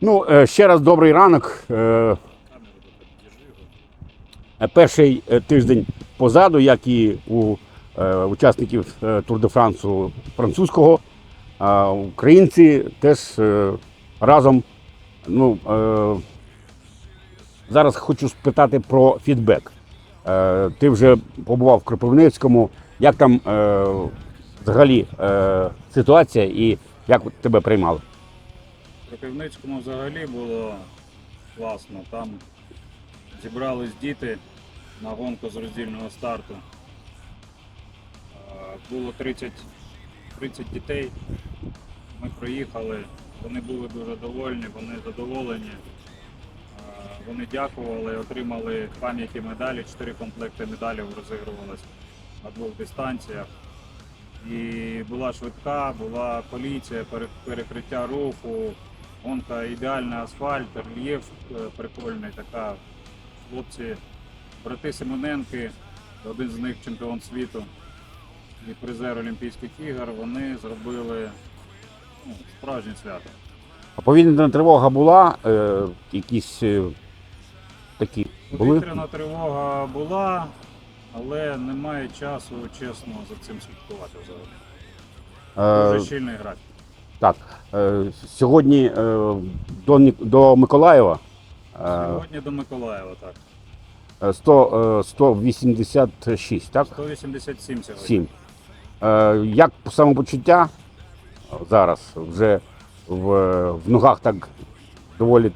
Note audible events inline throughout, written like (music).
Ну, е, ще раз добрий ранок. Е, е, Перший тиждень позаду, як і у учасників Тур де Франсу французького, українці теж разом. Ну, зараз хочу спитати про фідбек. Ти вже побував в Кропивницькому. Як там взагалі ситуація і як тебе приймали? Кропивницькому взагалі було класно. Там зібрались діти на гонку з роздільного старту. Е, Було 30, 30 дітей. Ми проїхали. Вони були дуже довольні, вони задоволені. Е, Вони дякували, отримали пам'яті медалі. Чотири комплекти медалів розігрувалися на двох дистанціях. І була швидка, була поліція, перекриття руху, гонка ідеальний асфальт, рельєф е, прикольний, така. Хлопці, брати Симоненки, один з них чемпіон світу і призер Олімпійських ігор, вони зробили ну, справжнє свято. А повітряна тривога була, е, якісь е, такі були. Повітряна тривога була, але немає часу, чесно, за цим слідкувати взагалі. Е, Дуже щільний графік. Так, е, сьогодні е, до, до Миколаєва е, Сьогодні до Миколаєва, так. е, 100, е, 186, так? 187 сьогодні. 7. Е, як самопочуття зараз вже в, в ногах так доволі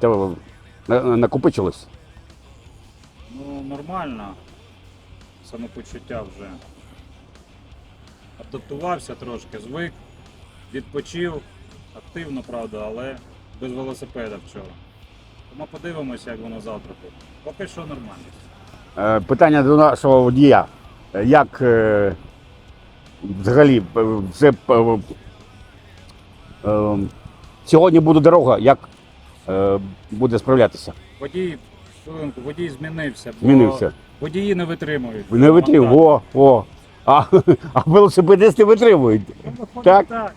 накопичилось? Ну, нормально. Самопочуття вже. Адаптувався трошки, звик, відпочив, активно, правда, але без велосипеда вчора. Тому подивимося, як воно завтра буде. Поки що нормально. Е, Питання до нашого водія. Е, Як е, взагалі все е, е, сьогодні буде дорога, як буде справлятися? Водій, водій змінився. бо Змінився. Водії не витримують. Не витримав. О, о. А, (laughs) а велосипедисти витримують. Так. Так.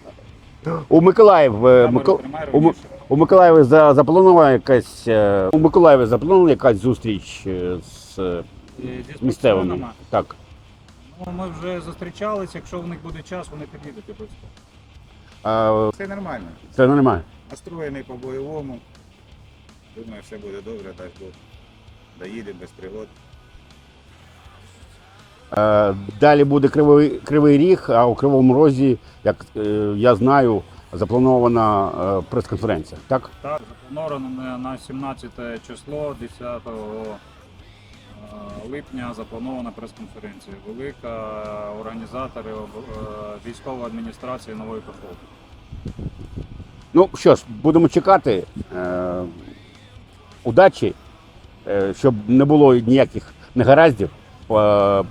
У Миколаїв, е, Микол... у, М- у Миколаєві за- запланована якась е, у Миколаєві запланована якась зустріч е, з е, місцевими. Так. Ну, ми вже зустрічались, якщо в них буде час, вони під'їдуть обов'язково. А, Все нормально. це нормально. Настроєний по-бойовому. Думаю, все буде добре, так Бог. Доїдемо без пригод. Е, Далі буде кривий, кривий ріг, а у Кривому Розі, як е, я знаю, запланована е, прес-конференція. Так? Так, заплановано на- на 17 число 10 е, липня запланована прес-конференція. Велика організатори військової адміністрації нової Каховки. Ну що ж, будемо чекати. Удачі, щоб не було ніяких негараздів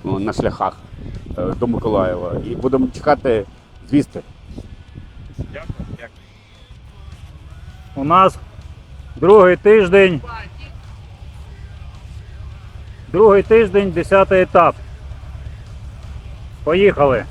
на шляхах е, до Миколаєва. І будемо чекати звісти. Дякую, дякую. У нас другий тиждень. Другий тиждень, 10 етап. Поїхали.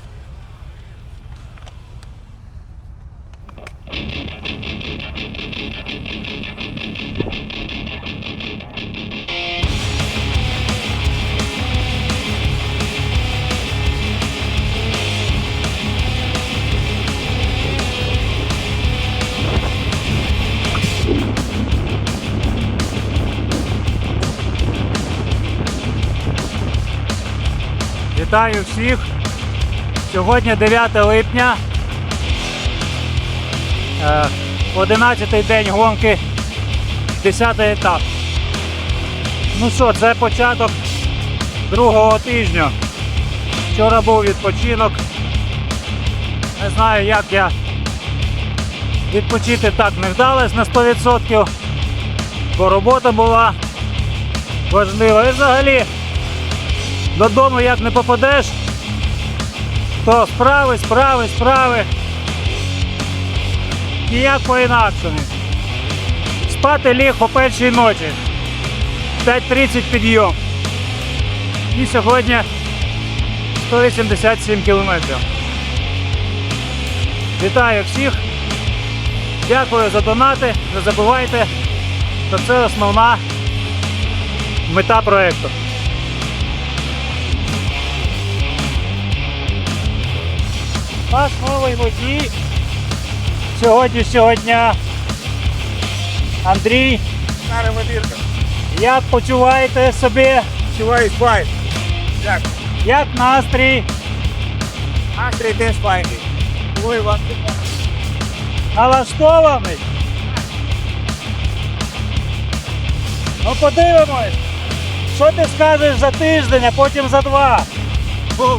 Вітаю всіх. Сьогодні 9 липня. 11 день гонки. 10 етап. Ну що, це початок другого тижня. Вчора був відпочинок. Не знаю, як я відпочити так не вдалося на 100%, бо робота була важлива. І взагалі додому як не попадеш, то справи, справи, справи. Ніяк по-інакшому. Спати ліг о першій ночі. 5.30 підйом. І сьогодні 187 кілометрів. Вітаю всіх. Дякую за донати. Не забувайте, що це основна мета проєкту. Наш новий водій сьогоднішнього дня Андрій. Стара водірка. Як почуваєте собі? Чуваюсь файн. Дякую. Як настрій? Настрій теж файний. Ой, вам Налаштований? Ну подивимось. Що ти скажеш за тиждень, а потім за два? О,